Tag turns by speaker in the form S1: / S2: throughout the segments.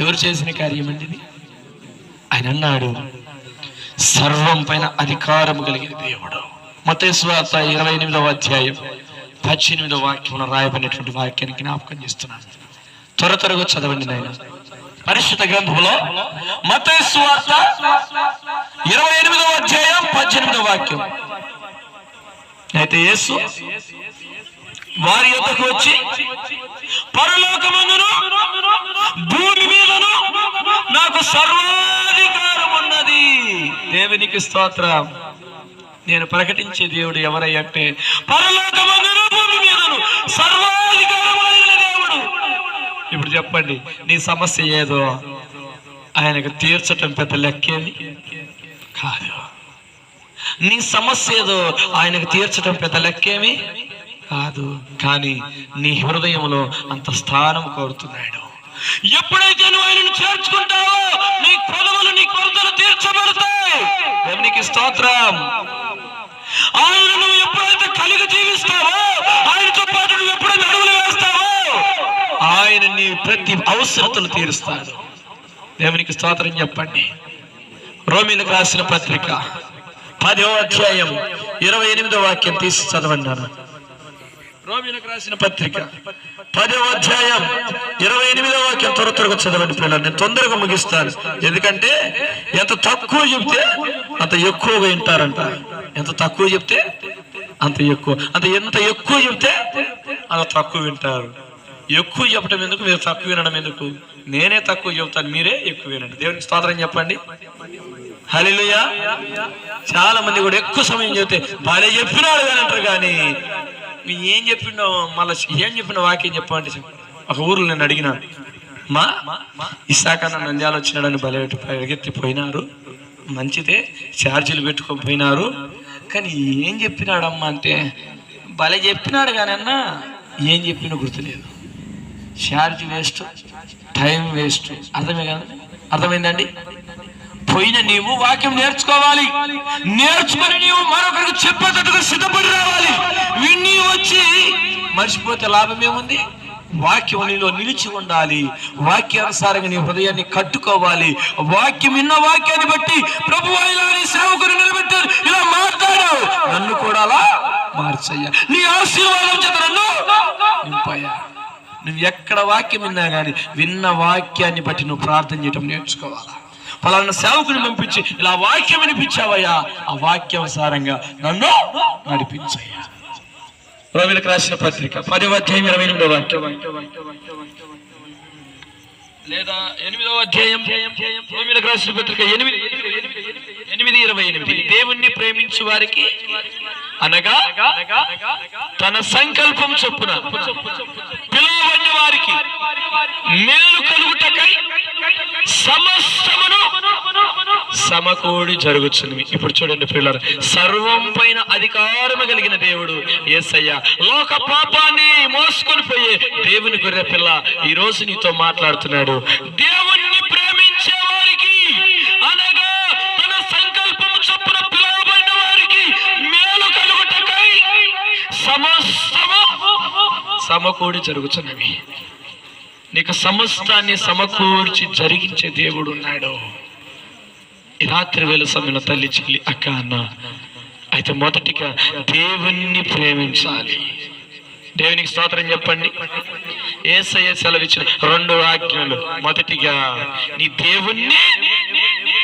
S1: ఎవరు చేసిన కార్యం అండి ఆయన అన్నాడు సర్వం పైన అధికారం కలిగిన దేవుడు. మతేశ్వాత ఇరవై ఎనిమిదవ అధ్యాయం పద్దెనిమిదవ వాక్యంలో రాయబడినటువంటి వాక్యాన్ని జ్ఞాపకం చేస్తున్నాను. త్వర త్వరగా చదవండి నాయన. పరిశుద్ధ గ్రంథంలో మతేశ్వార్త ఇరవై ఎనిమిదవ అధ్యాయం పద్దెనిమిదవ వాక్యం. అయితే యేసు వారి యొక్కకు వచ్చి పరలోకమందును దేవునికి స్తోత్రం. నేను ప్రకటించే దేవుడు ఎవరయ్యంటే పరలోకమందును భూమి మీదను సర్వాధికారం కలిగిన దేవుడు. ఇప్పుడు చెప్పండి నీ సమస్య ఏదో? ఆయనకు తీర్చటం పెద్ద లెక్కేది కాదు. నీ సమస్య ఏదో? ఆయనకు తీర్చడం పెద్ద లెక్కేమి? కాదు. కానీ నీ హృదయంలో అంత స్థానం కోరుతున్నాడు. ఎప్పుడైతే నువ్వు ఆయనను చేర్చుకుంటావో నీ కొదవులు నీ కొరతలు తీర్చబడతాయి. దేవునికి స్తోత్రం. ఆయన నువ్వు ఎప్పుడైతే కలిగి జీవిస్తావో ఆయనతో పాటు నువ్వు ఎప్పుడైతే అడుగులు వేస్తావో ఆయన నీ ప్రతి అవసరతలు తీరుస్తాడు. దేవునికి స్తోత్రం చెప్పండి. రోమిలకు రాసిన పత్రిక పదో అధ్యాయం ఇరవై ఎనిమిదో వాక్యం తీసి చదవండి రోమిలకు రాసిన పత్రిక. పదో అధ్యాయం ఇరవై ఎనిమిదవ వాక్యం త్వర త్వరగా చదవండి పిల్లలు నేను తొందరగా ముగిస్తాను. ఎందుకంటే ఎంత తక్కువ చెప్తే అంత ఎక్కువగా వింటారంట. ఎంత తక్కువ చెప్తే అంత ఎక్కువ. అంత ఎంత ఎక్కువ చెప్తే అంత తక్కువ వింటారు. ఎక్కువ చెప్పడం ఎందుకు? మీరు తక్కువ వినడం ఎందుకు? నేనే తక్కువ చెబుతాను మీరే ఎక్కువ వినండి. దేవునికి స్తోత్రం చెప్పండి. హల్లెలూయా. చాలా మంది కూడా ఎక్కువ సమయం చెబితే భలే చెప్పినాడు కానీ అంటారు కానీ ఏం చెప్పిండో మళ్ళీ ఏం చెప్పిన వాక్యం చెప్పండి ఒక ఊర్లో నేను అడిగినాడు మా ఇసాక నంద్యాల వచ్చినాడని బలే పరిగెత్తిపోయినారు మంచిదే ఛార్జీలు పెట్టుకోపోయినారు కానీ ఏం చెప్పినాడమ్మా అంటే భలే చెప్పినాడు కానీ అన్న ఏం చెప్పినా గుర్తులేదు. Charge waste time waste. అర్థమే కదా అర్థమైందండి? పోయిన నీవు వాక్యం నేర్చుకోవాలి. నేర్చుకుని నీవు మరొకరికి చెప్పేటట్టుగా సిద్ధపడి రావాలి. విన్ని వచ్చి మర్చిపోతే లాభం ఏముంది? వాక్యం నీలో నిలిచి ఉండాలి. వాక్యానుసారంగా నీ హృదయాన్ని కట్టుకోవాలి. వాక్యం విన్న వాక్యాన్ని బట్టి ప్రభు సేవకుని నిలబెట్టారు ఇలా మాట్లాడావు నన్ను కూడా అలా మార్చయ్యా. నీ ఆశీర్వాదం చేత నన్ను నింపయ్యా. నువ్వు ఎక్కడ వాక్యం విన్నా కానీ విన్న వాక్యాన్ని బట్టి నువ్వు ప్రార్థన చేయటం నేర్చుకోవాలా? ఫలానా సేవకుని పంపించి ఇలా వాక్యం వినిపించావయ్యా. ఆ వాక్యానుసారంగా నన్ను నడిపించయ్యా. రవిలకు రాసిన పత్రిక పదవ అధ్యాయం ఇరవై ఎనిమిదవ వాక్యం. లేదా ఎనిమిదవ అధ్యాయం రోమిలకు రాసిన పత్రిక ఎనిమిది ఎనిమిది ఇరవై ఎనిమిది. దేవుణ్ణి ప్రేమించు వారికి అనగా తన సంకల్పం చొప్పున పిలువబడిన వారికి మేలు కలుగుటకై సమస్త సమకూడి జరుగుతుంది ఇప్పుడు చూడండి పిల్లలు సర్వం పైన అధికారము కలిగిన దేవుడు యేసయ్య లోక పాపాన్ని మోసుకొని పోయే దేవుని గొర్రె పిల్ల ఈ రోజు నీతో మాట్లాడుతున్నాడు. దేవుణ్ణి ప్రేమించే వారికి అనగా తన సంకల్పము చొప్పున పిలువబడిన వారికి మేలు కలుగుటకై సమస్తము సమకూడి జరుగుతున్నవి నీకు సమస్తాన్ని సమకూర్చి జరిగించే దేవుడు ఉన్నాడు. రాత్రి వేళ సమయంలో తల్లి చెల్లి అక్క అన్న అయితే మొదటిగా దేవుణ్ణి ప్రేమించాలి. దేవునికి స్తోత్రం చెప్పండి. ఏసయ్య సెలవిచ్చిన రెండు ఆజ్ఞలు. మొదటిగా నీ దేవుణ్ణి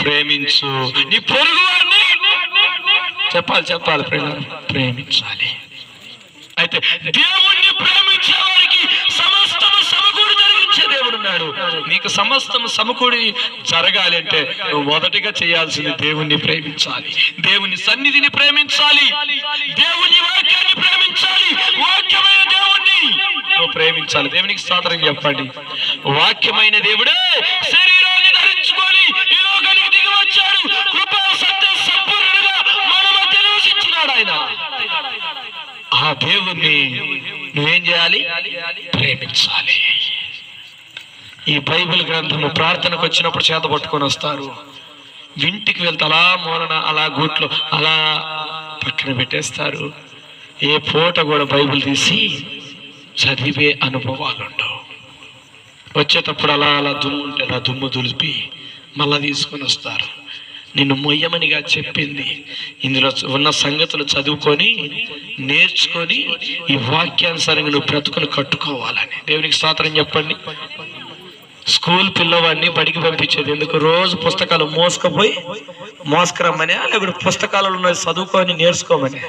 S1: ప్రేమించు. నీ పొరుగు చెప్పాలి చెప్పాలి. ప్రేమ ప్రేమించాలి. అయితే దేవుడు నీకు సమస్తము సమకూడి జరగాలి అంటే నువ్వు మొదటిగా చేయాల్సింది దేవుణ్ణి ప్రేమించాలి. దేవుని సన్నిధిని ప్రేమించాలి. దేవుని వాక్యాన్ని ప్రేమించాలి. వాక్యమైన దేవుణ్ణి నువ్వు ప్రేమించాలి. దేవునికి స్తోత్రం చెప్పండి. వాక్యమైన దేవుడే శరీరాన్ని ధరించుకొని ఈ లోకానికి దిగి వచ్చాడు. కృపా సత్య సంపూర్ణుడుగా మన మధ్య ఆయన. ఆ దేవుణ్ణి నువ్వేం చేయాలి? ప్రేమించాలి. ఈ బైబిల్ గ్రంథము ప్రార్థనకు వచ్చినప్పుడు చేత పట్టుకొని వస్తారు. ఇంటికి వెళ్తే అలా మూలన అలా గూట్లో అలా పక్కన పెట్టేస్తారు. ఏ పూట కూడా బైబిల్ తీసి చదివే అనుభవాలు ఉండవు. వచ్చేటప్పుడు అలా అలా దుమ్ము ఉంటే అలా దుమ్ము దులిపి మళ్ళా తీసుకొని వస్తారు. నిన్ను మొయ్యమనిగా చెప్పింది. ఇందులో ఉన్న సంగతులు చదువుకొని నేర్చుకొని ఈ వాక్యానుసారంగా నువ్వు బ్రతుకును కట్టుకోవాలని. దేవునికి స్తోత్రం చెప్పండి. స్కూల్ పిల్లవాడిని బడికి పంపించేది. ఎందుకు? రోజు పుస్తకాలు మోసుకపోయి మోసుకురమ్మని లేకపోతే పుస్తకాలలో ఉన్నది చదువుకొని నేర్చుకోమని.